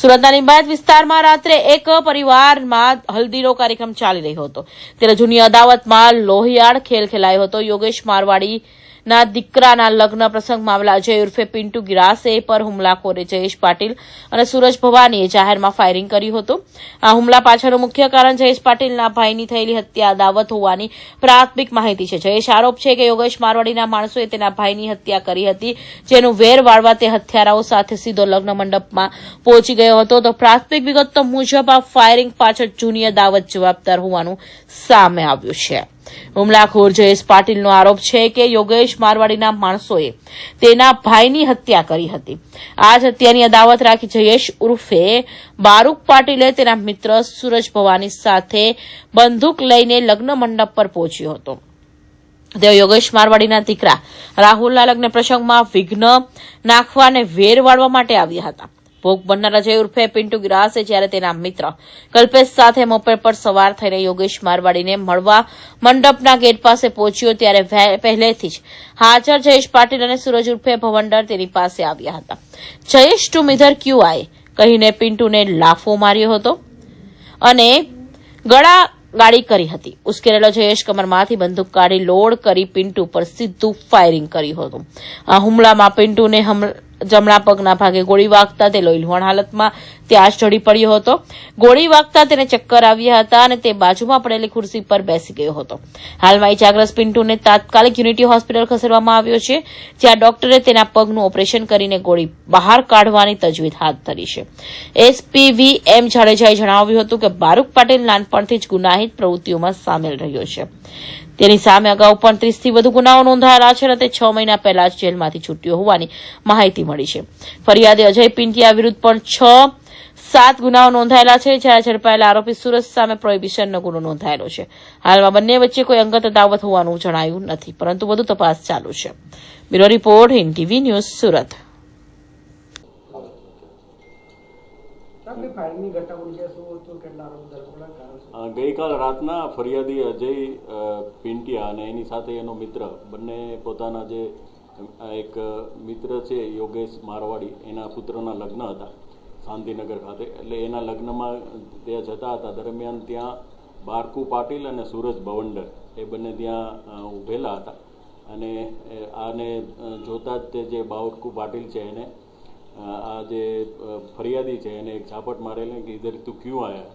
સુરતના લિંબાયત વિસ્તારમાં રાત્રે એક પરિવારમાં હલ્દીનો કાર્યક્રમ ચાલી રહ્યો હતો. ત્યારે જૂની અદાવતમાં લોહિયાળ ખેલ ખેલાયો હતો. યોગેશ મારવાડીના દીકરાના લગ્ન પ્રસંગમાં મામલા અજય ઉર્ફે પિન્ટુ ગિરાસે પર હુમલાખોરે જયેશ પાટીલ અને સુરજ ભવાનીએ જાહેરમાં ફાયરિંગ કર્યું હતું. આ હુમલા પાછળનું મુખ્ય કારણ જયેશ પાટીલના ભાઈની થયેલી હત્યા દાવત હોવાની પ્રાથમિક માહિતી છે. જયેશ આરોપ છે કે યોગેશ મારવાડીના માણસોએ તેના ભાઈની હત્યા કરી હતી, જેનું વેર વાળવા તે હત્યારાઓ સાથે સીધો લગ્ન મંડપમાં પહોંચી ગયો હતો. તો પ્રાથમિક વિગતો મુજબ આ ફાયરિંગ પાછળ જુનિયર દાવત જવાબદાર હોવાનું સામે આવ્યું છે. હુમલાખોર જયેશ પાટીલનો આરોપ છે કે યોગેશ મારવાડીના માણસોએ તેના ભાઈની હત્યા કરી હતી. આ જ હત્યાની અદાવત રાખી જયેશ ઉર્ફે બારૂક પાટીલે તેના મિત્ર સુરજ ભવાની સાથે બંદૂક લઈને લગ્ન મંડપ પર પહોંચ્યો હતો. તેઓ યોગેશ મારવાડીના દીકરા રાહુલના લગ્ન પ્રસંગમાં વિઘ્ન નાખવા અને વેર વાળવા માટે આવ્યા હતા. ભોગ બનનાર અજય ઉર્ફે પિન્ટુ ગ્રાસે જ્યારે તેના મિત્ર કલ્પેશ સાથે મોપેડ પર સવાર થઈને યોગેશ મારવાડીને મળવા મંડપના ગેટ પાસે પહોંચ્યો ત્યારે પહેલેથી જ હાજર જયેશ પાટીલ અને સુરજ ઉર્ફે ભવંડર તેની પાસે આવ્યા હતા. જયેશ ટુ મિધર ક્યુ આય કહીને પિન્ટુને લાફો માર્યો હતો અને ગળા ગાડી કરી હતી. ઉશ્કેરેલો જયેશ કમરમાંથી બંદૂક કાઢી લોડ કરી પિન્ટુ પર સીધું ફાયરિંગ કર્યું હતું. આ હુમલામાં પિન્ટુને જમણા પગના ભાગે ગોળી વાગતા તે લોહીલુહાણ હાલતમાં ત્યાં જ ઢળી પડ્યો હતો. ગોળી વાગતા તેને ચક્કર આવ્યા હતા અને તે બાજુમાં પડેલી ખુરશી પર બેસી ગયો હતો. હાલમાં ઇજાગ્રસ્ત પિન્ટુને તાત્કાલિક યુનિટી હોસ્પિટલ ખસેડવામાં આવ્યો છે, જ્યાં ડોક્ટરે તેના પગનું ઓપરેશન કરીને ગોળી બહાર કાઢવાની તજવીજ હાથ ધરી છે. એસપીવી એમ જાડેજાએ જણાવ્યું હતું કે બારૂક પાટીલ નાનપણથી જ ગુનાહિત પ્રવૃત્તિઓમાં સામેલ રહ્યો છે. તેની સામે અગાઉ પણ ત્રીસથી વધુ ગુનાઓ નોંધાયેલા છે અને તે છ મહિના પહેલા જ જેલમાંથી છૂટ્યો હોવાની માહિતી મળી છે. ફરિયાદી અજય પિંટિયા વિરુદ્ધ પણ છ સાત ગુનાઓ નોંધાયેલા છે જ્યારે ઝડપાયેલા આરોપી સુરત સામે પ્રોહિબિશનનો ગુનો નોંધાયેલો છે. હાલમાં બંને વચ્ચે કોઈ અંગત અદાવત હોવાનું જણાયું નથી પરંતુ વધુ તપાસ ચાલુ છે. Bureau report Hind TV news Surat. ગઈકાલ રાતના ફરિયાદી અજય પિંટિયા અને એની સાથે એનો મિત્ર બંને પોતાના જે અ, એક મિત્ર છે યોગેશ મારવાડી. એના પુત્રના લગ્ન હતા શાંતિનગર ખાતે. એટલે એના લગ્નમાં ત્યાં જતા હતા. દરમિયાન ત્યાં બારકુ પાટીલ અને સૂરજ ભવંડર એ બંને ત્યાં ઊભેલા હતા. અને આને જોતા જ તે જે બાવરકુ પાટીલ છે એને આ જે ફરિયાદી છે એને એક ઝાપટ મારેલી કે ઇધર તું ક્યું આયા?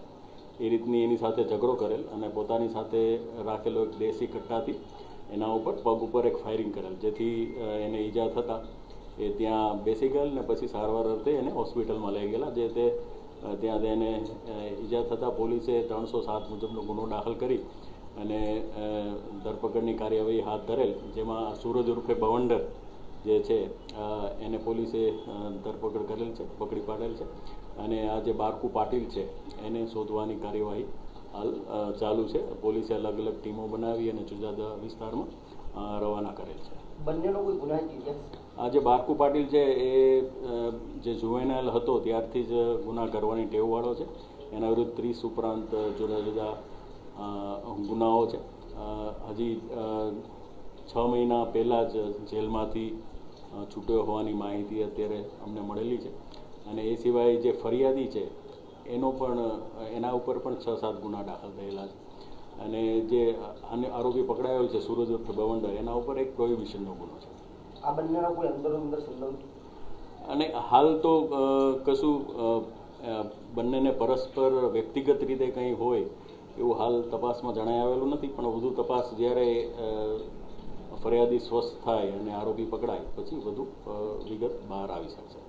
એ રીતની એની સાથે ઝઘડો કરેલ અને પોતાની સાથે રાખેલો એક દેશી કટ્ટાથી એના ઉપર પગ ઉપર એક ફાયરિંગ કરેલ, જેથી એને ઈજા થતાં. એ ત્યાં બેસી ગયેલ ને પછી સારવાર અર્થે એને હોસ્પિટલમાં લઈ ગયેલા, જે તે ત્યાં તેને ઈજા થતાં પોલીસે ત્રણસો સાત મુજબનો ગુનો દાખલ કરી અને ધરપકડની કાર્યવાહી હાથ ધરેલ, જેમાં સૂરજ ઉર્ફે ભવંડર જે છે એને પોલીસે ધરપકડ કરેલ છે, પકડી પાડેલ છે અને આ જે બારકુ પાટીલ છે, એને શોધવાની કાર્યવાહી હાલ ચાલુ છે. પોલીસે અલગ અલગ ટીમો બનાવી અને જુદા જુદા વિસ્તારમાં રવાના કરેલ છે. બંનેનો કોઈ ગુનાહિત આ જે બારકુ પાટીલ છે એ જે જુવેનાઇલ હતો ત્યારથી જ ગુના કરવાની ટેવવાળો છે. એના વિરુદ્ધ ત્રીસ ઉપરાંત જુદા જુદા ગુનાઓ છે. હજી છ મહિના પહેલાં જ જેલમાંથી છૂટ્યો હોવાની માહિતી અત્યારે અમને મળેલી છે. અને એ સિવાય જે ફરિયાદી છે એનો પણ એના ઉપર પણ છ સાત ગુના દાખલ થયેલા છે. અને જે આને આરોપી પકડાયો છે સુરજ ભવંડર એના ઉપર એક પ્રોહિબિશનનો ગુનો છે. આ બંનેનો કોઈ અંદરો અંદર સંબંધ? અને હાલ તો કશું બંનેને પરસ્પર વ્યક્તિગત રીતે કંઈ હોય એવું હાલ તપાસમાં જણાઈ આવેલું નથી પણ વધુ તપાસ જ્યારે ફરિયાદી સ્વસ્થ થાય અને આરોપી પકડાય પછી વધુ વિગત બહાર આવી શકશે.